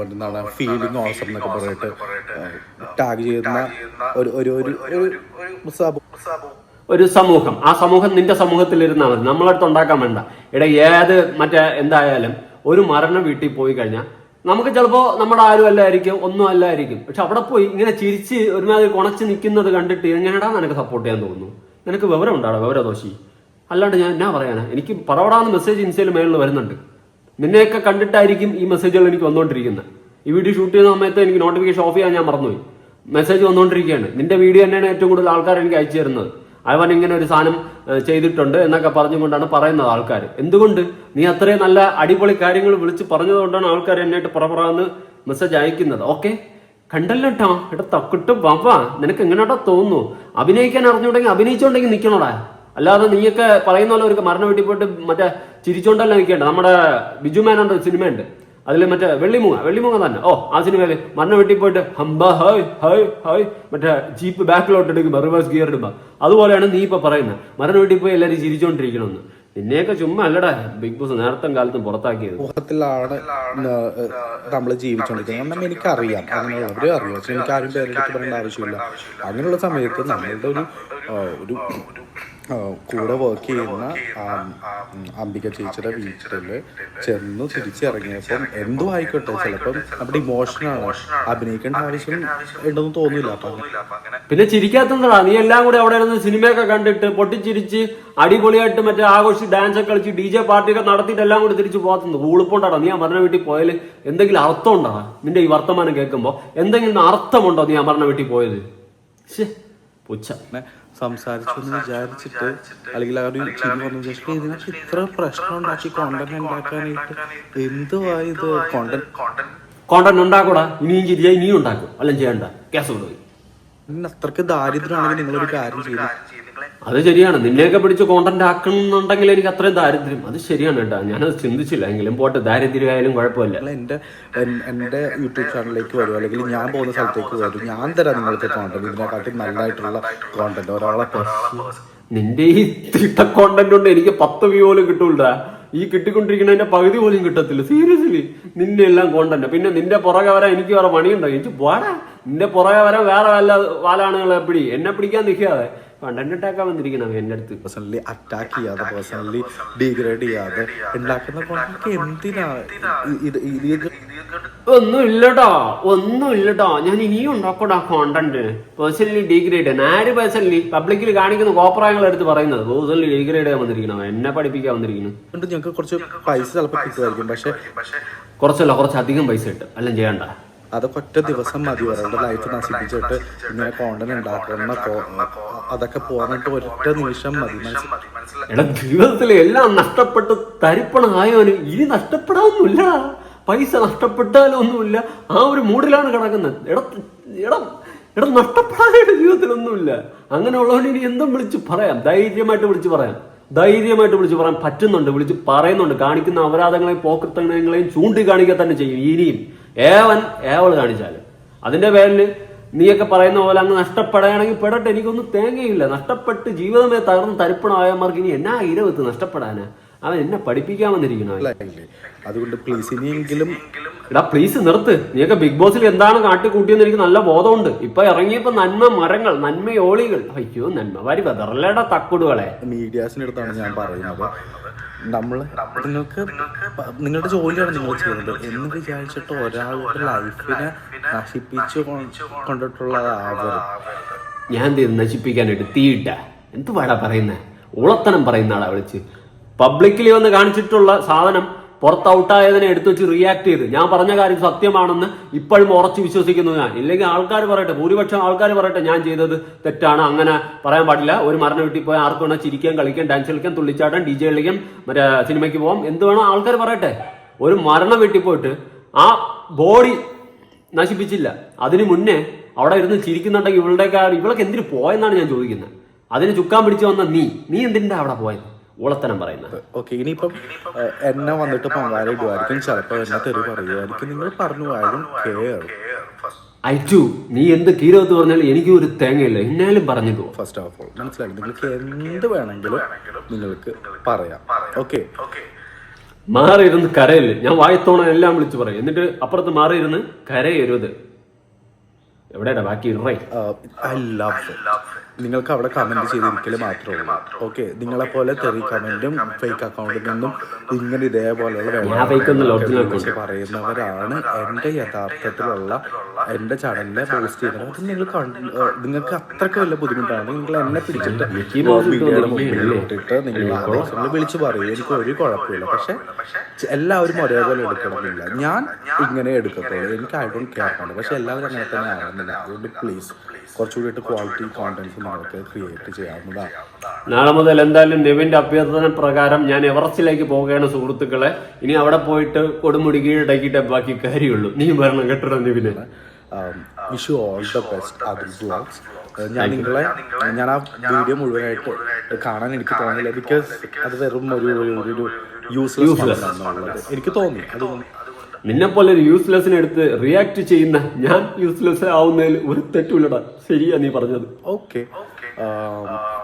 എന്താണ് ഫീലിംഗ് ഓസം എന്നൊക്കെ പറഞ്ഞിട്ട് ടാഗ് ചെയ്യുന്ന ഒരു ഒരു ഒരു ഒരു സമൂഹം. ആ സമൂഹം നിന്റെ സമൂഹത്തിൽ ഇരുന്നാണ് മതി. നമ്മളടുത്ത് ഉണ്ടാക്കാൻ വേണ്ട. ഇട ഏത് മറ്റേ എന്തായാലും ഒരു മരണം വീട്ടിൽ പോയി കഴിഞ്ഞാൽ നമുക്ക് ചിലപ്പോ നമ്മുടെ ആരും അല്ലായിരിക്കും ഒന്നും അല്ലായിരിക്കും. പക്ഷെ അവിടെ പോയി ഇങ്ങനെ ചിരിച്ച് ഒരുമാതിരി കുണച്ച് നിൽക്കുന്നത് കണ്ടിട്ട് എങ്ങനെയാണ് നിനക്ക് സപ്പോർട്ട് ചെയ്യാൻ തോന്നുന്നു? നിനക്ക് വിവരം ഉണ്ടാടോ വിവരദോഷി അല്ലാണ്ട് ഞാൻ എന്നാ പറയാനാ? എനിക്ക് പറവടാന്ന് മെസ്സേജ് ഇൻസ്റ്റയിൽ മേളിൽ വരുന്നുണ്ട്. നിന്നെയൊക്കെ കണ്ടിട്ടായിരിക്കും ഈ മെസ്സേജുകൾ എനിക്ക് വന്നുകൊണ്ടിരിക്കുന്നത് ഈ വീഡിയോ ഷൂട്ട് ചെയ്യുന്ന സമയത്ത് എനിക്ക് നോട്ടിഫിക്കേഷൻ ഓഫ് ചെയ്യാൻ ഞാൻ മറന്നുപോയി. മെസ്സേജ് വന്നുകൊണ്ടിരിക്കുകയാണ് നിന്റെ വീഡിയോ തന്നെയാണ് ഏറ്റവും കൂടുതൽ ആൾക്കാർ എനിക്ക് അയച്ചു തരുന്നത്. അവൻ ഇങ്ങനെ ഒരു സാധനം ചെയ്തിട്ടുണ്ട് എന്നൊക്കെ പറഞ്ഞുകൊണ്ടാണ് പറയുന്നത് ആൾക്കാർ. എന്തുകൊണ്ട്? നീ അത്രയും നല്ല അടിപൊളി കാര്യങ്ങൾ വിളിച്ച് പറഞ്ഞതുകൊണ്ടാണ് ആൾക്കാർ എന്നായിട്ട് പുറപ്പെടാന്ന് മെസ്സേജ് അയക്കുന്നത്. ഓക്കെ കണ്ടല്ലോ കേട്ടോ എടാ തക്കിട്ട് വാ നിനക്ക് എങ്ങനെയാട്ടോ തോന്നുന്നു? അഭിനയിക്കാൻ അറിഞ്ഞുണ്ടെങ്കിൽ അഭിനയിച്ചുണ്ടെങ്കിൽ നിൽക്കണോടാ അല്ലാതെ നീയൊക്കെ പറയുന്ന പോലെ ഒരു മരണം വീട്ടിൽ പോയിട്ട് മറ്റേ ചിരിച്ചോണ്ടല്ല നിൽക്കേണ്ട നമ്മുടെ ബിജു മേനോണ്ട് സിനിമയുണ്ട്. അതിൽ മറ്റേ വെള്ളിമുങ്ങ വെള്ളിമുങ്ങ തന്നെ. ഓ ആ സിനിമയിൽ മണ്ണ വെട്ടിപ്പോയിട്ട് ഹംബ ഹോയ് ഹോയ് ഹോയ് മറ്റേ ജീപ്പ് ബാക്കിലോട്ട് എടുക്കുമ്പോൾ റിവേഴ്സ് ഗിയർ ഇടുമ്പോൾ അതുപോലെയാണ് നീ ഇപ്പൊ പറയുന്നത്. മരണ വെട്ടിപ്പോയി പോയി എല്ലാവരും ചിരിച്ചുകൊണ്ടിരിക്കണമെന്ന് നിന്നെയൊക്കെ ചുമ്മാ അല്ലടാ ബിഗ് ബോസ് നേരത്തെ കാലത്തും പുറത്താക്കിയത്. സമൂഹത്തിലാണ് നമ്മൾ ജീവിച്ചുകൊണ്ടിരിക്കുന്നത് കാരണം എനിക്കറിയാം. അങ്ങനെ അവരും അറിയാം? പക്ഷെ എനിക്ക് ആരും പേരെടുത്ത് പറയേണ്ട ആവശ്യമില്ല. അങ്ങനെയുള്ള സമയത്ത് നമ്മളുടെ ഒരു ഒരു കൂടെ വർക്ക് ചെയ്യുന്ന അംബിക ചേച്ചിയുടെ വീട്ടിൽ ചെന്ന് തിരിച്ചിറങ്ങിയപ്പം എന്തോ ആയിക്കോട്ടെ ചിലപ്പം നമ്മുടെ ഇമോഷനാണ് അഭിനയിക്കേണ്ട ആവശ്യം ഉണ്ടെന്ന് തോന്നില്ല അപ്പൊ. പിന്നെ ചിരിക്കാത്തതാ നീ എല്ലാം കൂടി അവിടെ ഇരുന്ന് സിനിമയൊക്കെ കണ്ടിട്ട് പൊട്ടിച്ചിരിച്ച് അടിപൊളിയായിട്ട് മറ്റേ ആഘോഷിച്ച് ഡാൻസ് ഒക്കെ കളിച്ച് ഡി ജെ പാർട്ടിയൊക്കെ നടത്തിയിട്ട് എല്ലാം കൂടി തിരിച്ചു പോകത്തുന്നു ഊളിപ്പോണ്ടാടാ? നീ പറഞ്ഞ വീട്ടിൽ പോയാൽ എന്തെങ്കിലും അർത്ഥം ഉണ്ടോ? നിന്റെ ഈ വർത്തമാനം കേൾക്കുമ്പോൾ എന്തെങ്കിലും അർത്ഥമുണ്ടോ നീ പറഞ്ഞ വീട്ടിൽ പോയത്? ശ്ശേ, പുച്ഛ സംസാരിച്ചെന്ന് വിചാരിച്ചിട്ട് അല്ലെങ്കിൽ ആ ഒരു ചിരി വന്നു വിചാരിച്ചിട്ട് ഇതിനൊക്കെ ഇത്ര പ്രശ്നം ഉണ്ടാക്കി കോണ്ടന്റ് ഉണ്ടാക്കാനായിട്ട് എന്തുവാ ഇത്? കോണ്ടന്റ് കോണ്ടന്റ് ഉണ്ടാക്കൂടാ. ഇനിയും ചിരിയാ ഇനിയും ഉണ്ടാക്കും. അല്ലെങ്കിൽ ചെയ്യണ്ട. കേസ് കൊണ്ടുപോയി അത്രയ്ക്ക് ദാരിദ്ര്യമാണെങ്കിൽ നിങ്ങളൊരു കാര്യം ചെയ്തു അത് ശരിയാണ്. നിന്നെയൊക്കെ പിടിച്ച് കോണ്ടന്റ് ആക്കണമെന്നുണ്ടെങ്കിൽ എനിക്ക് അത്രയും ദാരിദ്ര്യം. അത് ശരിയാണ് കേട്ടോ. ഞാനത് ചിന്തിച്ചില്ല. എങ്കിലും പോട്ടെ ദാരിദ്ര്യമായാലും കുഴപ്പമില്ല. എന്റെ എന്റെ യൂട്യൂബ് ചാനലിലേക്ക് വരും അല്ലെങ്കിൽ ഞാൻ പോകുന്ന സ്ഥലത്തേക്ക് വരും ഞാൻ തരാം നിങ്ങൾക്ക് കോണ്ടന്റ് ഇതിനെക്കാട്ടി നല്ലതായിട്ടുള്ള കോണ്ടന്റ് ഒരാളെ നിന്റെ ഈ തിട്ട കോണ്ടന്റ് കൊണ്ട് എനിക്ക് പത്ത് വ്യൂ പോലും കിട്ടൂല ഈ കിട്ടിക്കൊണ്ടിരിക്കുന്നതിന്റെ പകുതി പോലും കിട്ടത്തില്ല. സീരിയസ്ലി നിന്റെ എല്ലാം കോണ്ടന്റ് പിന്നെ നിന്റെ പുറകെ വരാൻ എനിക്ക് വേറെ പണിയുണ്ടോ? എനിക്ക് പോരാ നിന്റെ പുറകെ വരാൻ വേറെ വല്ല വാലാണുകളെ പിടി. എന്നെ പിടിക്കാൻ നിൽക്കാതെ. കണ്ടന്റ് ഇട്ടാക്കാൻ വന്നിരിക്കണം എന്റെ അടുത്ത്. പേഴ്സണലി അറ്റാക്ക് ചെയ്യാതെ പേഴ്സണലി ഡീഗ്രേഡ് ചെയ്യാതെ ഉണ്ടാക്കുന്ന കോണ്ടന്റ് എന്തിനാ ഇത് ഇത് ഒന്നും ഇല്ലട്ടോ ഒന്നും ഇല്ലട്ടോ ഞാൻ ഇനിയും ഉണ്ടാക്കടാ കോണ്ടന്റ് പേഴ്സണലി ഡീഗ്രേഡ് ആര് പേഴ്സണലി പബ്ലിക്കിൽ കാണിക്കുന്ന കോപ്രായങ്ങൾ എടുത്ത് പറയുന്നത്? പേഴ്സണലി ഡീഗ്രേഡ് ചെയ്യാൻ വന്നിരിക്കണം എന്നെ പഠിപ്പിക്കാൻ വന്നിരിക്കുന്നു ഞങ്ങൾക്ക് കുറച്ച് പൈസ ചിലപ്പോൾ കിട്ടുമായിരിക്കും. പക്ഷെ കുറച്ചല്ല കുറച്ചധികം പൈസ ഇട്ട് എല്ലാം ചെയ്യണ്ട. അതൊക്കെ ഒറ്റ ദിവസം മതി. ഒരാളുടെ ലൈഫ് നശിപ്പിച്ചിട്ട് ഇങ്ങനെ കോണ്ടന്റ് ഉണ്ടാക്കുന്ന അതൊക്കെ പോകാനായിട്ട് ഒരൊറ്റ നിമിഷം മതി. ജീവിതത്തിൽ എല്ലാം നഷ്ടപ്പെട്ട് തരിപ്പണായവന് ഇനി നഷ്ടപ്പെടാനൊന്നുമില്ല. പൈസ നഷ്ടപ്പെട്ടാലും ഒന്നുമില്ല ആ ഒരു മൂഡിലാണ് കിടക്കുന്നത്. എടാ എടാ എടാ നഷ്ടപ്പെടാനായിട്ട് ജീവിതത്തിലൊന്നുമില്ല. അങ്ങനെയുള്ളവന് ഇനി എന്തും വിളിച്ച് പറയാം. ധൈര്യമായിട്ട് വിളിച്ച് പറയാം. ധൈര്യമായിട്ട് വിളിച്ച് പറയാൻ പറ്റുന്നുണ്ട്. വിളിച്ച് പറയുന്നുണ്ട്. കാണിക്കുന്ന അപരാധങ്ങളെയും പോക്കത്തങ്ങളെയും ചൂണ്ടിക്കാണിക്കുക തന്നെ ചെയ്യും. ഇനിയും. ഏവൻ ഏവൾ കാണിച്ചാലും. അതിന്റെ പേരിൽ നീയൊക്കെ പറയുന്ന പോലെ അങ്ങ് നഷ്ടപ്പെടുകയാണെങ്കിൽ പെടട്ടെ എനിക്കൊന്നും തേങ്ങയില്ല. നഷ്ടപ്പെട്ട് ജീവിതമേ തകർന്ന് തരിപ്പണമായമാർക്ക് ഇനി എന്നാ ഇരവത്ത് നഷ്ടപ്പെടാനാ? അവൻ എന്നെ മനസ്സിലായില്ലേ അതുകൊണ്ട് പ്ലീസ് ഇനിയെങ്കിലും എടാ പ്ലീസ് നിർത്ത്. നീയൊക്കെ ബിഗ് ബോസിൽ എന്താണ് കാട്ടിക്കൂട്ടിയെന്ന് എനിക്ക് നല്ല ബോധമുണ്ട്. ഇപ്പൊ ഇറങ്ങിയപ്പോ നന്മ മരങ്ങൾ നന്മയോളികൾ. അയ്യോ നന്മ വാരി വെതറല്ലേടാ തക്കുടുകളെ. മീഡിയാസിന്റെ അടുത്താണ് ഞാൻ പറയുന്നത്. നമ്മൾ നിങ്ങൾക്ക് നിങ്ങളുടെ ജോലിയാണ് നിങ്ങൾ ചെയ്യുന്നത്. എന്ന് വിചാരിച്ചിട്ട് ഒരാളുടെ ലൈഫിനെ നശിപ്പിച്ചു കൊണ്ടിട്ടുള്ള കൊണ്ടിട്ടുള്ളതാവരുത്. ഞാൻ എന്ത് ചെയ്തു? നശിപ്പിക്കാനായിട്ട് തീയിട്ട എന്ത് പാടാ പറയുന്നേ? ഉളത്തനം പറയുന്ന ആളാ വിളിച്ച്. പബ്ലിക്കിൽ വന്ന് കാണിച്ചിട്ടുള്ള സാധനം പുറത്ത് ഔട്ടായതിനെ എടുത്തു വെച്ച് റിയാക്ട് ചെയ്ത്. ഞാൻ പറഞ്ഞ കാര്യം സത്യമാണെന്ന് ഇപ്പോഴും ഉറച്ചു വിശ്വസിക്കുന്നു ഞാൻ ഇല്ലെങ്കിൽ ആൾക്കാർ പറയട്ടെ ഭൂരിപക്ഷം ആൾക്കാർ പറയട്ടെ ഞാൻ ചെയ്തത് തെറ്റാണ് അങ്ങനെ പറയാൻ പാടില്ല. ഒരു മരണം വീട്ടിൽ ആർക്കും വേണം ചിരിക്കാൻ കളിക്കാൻ ഡാൻസ് കളിക്കാൻ തുള്ളിച്ചാടാൻ ഡി ജെ കളിക്കാൻ മറ്റേ സിനിമയ്ക്ക് പോകാം എന്ത് വേണം ആൾക്കാർ പറയട്ടെ. ഒരു മരണം വീട്ടിൽ പോയിട്ട് ആ ബോഡി നശിപ്പിച്ചില്ല. അതിനു മുന്നേ അവിടെ ഇരുന്ന് ചിരിക്കുന്നുണ്ടെങ്കിൽ ഇവളുടെ കാര്യം ഇവളൊക്കെ എന്തിനു പോയെന്നാണ് ഞാൻ ചോദിക്കുന്നത്. അതിന് ചുക്കാൻ പിടിച്ചു വന്ന നീ നീ എന്തിനാ അവിടെ പോയത്? ഊളത്തനം പറയുന്നത്. ഓക്കെ ഇനിയിപ്പം എന്നെ വന്നിട്ട് പങ്കാളിടുമായിരിക്കും ചിലപ്പോൾ എന്നെ തെറി പറയുമായിരിക്കും നിങ്ങൾ പറഞ്ഞു ആരും കെയർ അയച്ചു നീ എന്ത് കീരവത്ത് പറഞ്ഞാൽ എനിക്ക് ഒരു തേങ്ങയില്ല. എന്നാലും പറഞ്ഞു പോകും ഫസ്റ്റ് ഓഫ് ഓൾ മനസ്സിലായി. നിങ്ങൾക്ക് എന്ത് വേണമെങ്കിലും നിങ്ങൾക്ക് പറയാം. ഓക്കെ. മാറിയിരുന്ന് കരയില്ല? ഞാൻ വായത്തോണ എല്ലാം വിളിച്ചു പറയും. എന്നിട്ട് അപ്പുറത്ത് മാറിയിരുന്ന് കരയരുത്. എവിടെയാ ബാക്കി? ഇറേ ഐ ലവ് നിങ്ങൾക്ക് അവിടെ കമന്റ് ചെയ്തിരിക്കൽ മാത്രമേ ഉള്ളൂ. ഓക്കെ നിങ്ങളെപ്പോലെ തെറി കമന്റും ഫേക്ക് അക്കൗണ്ടിൽ നിന്നും ഇങ്ങനെ ഇതേപോലെയുള്ള പറയുന്നവരാണ് എന്റെ യഥാർത്ഥത്തിലുള്ള എന്റെ ചടങ്ങിനെ പോസ്റ്റ് ചെയ്യുന്നത് അത് നിങ്ങൾ നിങ്ങൾക്ക് അത്രയ്ക്ക് വലിയ ബുദ്ധിമുട്ടാണ്. നിങ്ങൾ എന്നെ പിടിച്ചിട്ട് വീഡിയോയുടെ നിങ്ങൾ ആവേശങ്ങൾ വിളിച്ചു പറയും. എനിക്ക് ഒരു കുഴപ്പമില്ല. പക്ഷെ എല്ലാവരും ഒരേപോലെ എടുക്കണമെന്നില്ല. ഞാൻ ഇങ്ങനെ എടുക്കത്തുള്ളൂ. എനിക്ക് ഐ ഡോണ്ട് കെയർ ആണ് പക്ഷെ എല്ലാവരും അങ്ങനെ തന്നെ ആകുന്നില്ല അതുകൊണ്ട് പ്ലീസ് കുറച്ചുകൂടി ക്വാളിറ്റി കോണ്ടന്റ്സ് നമുക്ക് ക്രിയേറ്റ് ചെയ്യാവുന്നതാണ് നാളെ മുതൽ എന്തായാലും നെവിന്റെ അഭ്യർത്ഥന പ്രകാരം ഞാൻ എവറസ്റ്റിലേക്ക് പോവുകയാണ് സുഹൃത്തുക്കളെ. ഇനി അവിടെ പോയിട്ട് കൊടുമുടി കീഴടക്കിയിട്ട് ബാക്കി കാര്യമുള്ളൂ. നീ വരണം കേട്ടോ നെവിനെ. Wish you all the best അതിൽ ബ്ലോഗ്സ് ഞാൻ നിങ്ങളെ ഞാൻ ആ വീഡിയോ മുഴുവനായിട്ട് കാണാൻ എനിക്ക് തോന്നില്ല ബിക്കോസ് അത് വെറും ഒരു ഒരു- ഒരു യൂസ്ലെസ് എന്നുള്ളത്. എനിക്ക് തോന്നി. അത് നിന്നെ പോലെ ഒരു യൂസ്ലെസ്സിനെ എടുത്ത് റിയാക്ട് ചെയ്യുന്ന ഞാൻ യൂസ്ലെസ് ആവുന്നതിൽ ഒരു തെറ്റുമില്ലടാ. ശരിയാ നീ പറഞ്ഞത്. ഓക്കെ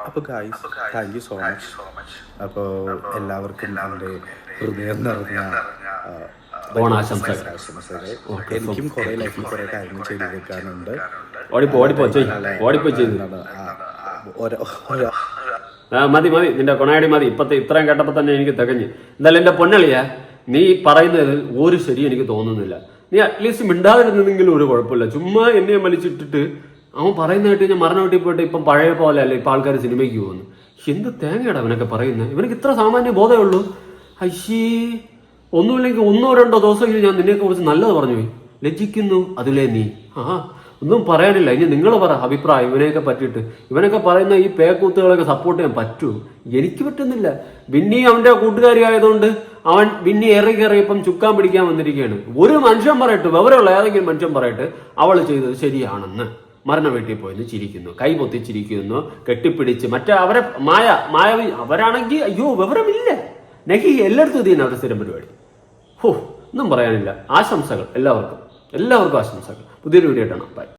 അപ്പോൾ guys thank you so much അപ്പോൾ എല്ലാവർക്കും എന്റെ ഹൃദയം നിറഞ്ഞ ആശംസകൾ എനിക്കും കുറേ ലൈഫിൽ കുറേ കാര്യങ്ങൾ ചെയ്തു വെക്കാനുണ്ട് മതി മതി. നിന്റെ കൊണാടി മതി. ഇപ്പത്തെ ഇത്രയും കേട്ടപ്പോ തന്നെ എനിക്ക് തികഞ്ഞു. എന്തായാലും എന്റെ പൊന്നളിയ. നീ പറയുന്നത് ഒരു ശരി എനിക്ക് തോന്നുന്നില്ല. നീ അറ്റ്ലീസ്റ്റ് മിണ്ടാതിരുന്നെങ്കിലും ഒരു കുഴപ്പമില്ല. ചുമ്മാ എന്നെ വലിച്ചിട്ടിട്ട് അവൻ പറയുന്നതായിട്ട് ഞാൻ മരണ വീട്ടിൽ പോയിട്ട് ഇപ്പം പഴയ പോലെ അല്ലേ ഇപ്പൊ ആൾക്കാർ സിനിമയ്ക്ക് പോകുന്നു എന്ത് തേങ്ങയാണ് അവനൊക്കെ പറയുന്നത്? ഇവനക്ക് ഇത്ര സാമാന്യ ബോധമേ ഉള്ളൂ? അയ്യേ ഒന്നുമില്ലെങ്കിൽ ഒന്നോ രണ്ടോ ദിവസമെങ്കിലും ഞാൻ നിന്നെ കുറിച്ച് നല്ലത് പറഞ്ഞു പോയി. ലജ്ജിക്കുന്നു അതിലേ നീ. ആ ഒന്നും പറയാനില്ല. ഇനി നിങ്ങൾ പറ അഭിപ്രായം ഇവനെയൊക്കെ പറ്റിയിട്ട്. ഇവനൊക്കെ പറയുന്ന ഈ പേക്കൂത്തുകളൊക്കെ സപ്പോർട്ട് ചെയ്യാൻ പറ്റൂ? എനിക്ക് പറ്റുന്നില്ല. ബിന്നി അവന്റെ കൂട്ടുകാരി ആയതുകൊണ്ട് അവൻ ബിന്നി ഇറങ്ങി കയറിയപ്പം ചുക്കാൻ പിടിക്കാൻ വന്നിരിക്കുകയാണ്. ഒരു മനുഷ്യൻ പറയട്ടെ വിവരമുള്ള ഏതെങ്കിലും മനുഷ്യൻ പറയട്ടെ അവൾ ചെയ്തത് ശരിയാണെന്ന്. മരണ വീട്ടിൽ പോയെന്ന് ചിരിക്കുന്നു. കൈ പൊത്തിച്ചിരിക്കുന്നു കെട്ടിപ്പിടിച്ച് മറ്റേ അവരെ മായ മായവി അവരാണെങ്കിൽ അയ്യോ വിവരമില്ല. നഹി എല്ലായിടത്തും ഇതിന് അവരുടെ സ്ഥിരം പരിപാടി. ഹോ ഒന്നും പറയാനില്ല. ആശംസകൾ. എല്ലാവർക്കും. എല്ലാവർക്കും ആശംസകൾ. പുതിയൊരു വീഡിയോ കാണാം. ബൈ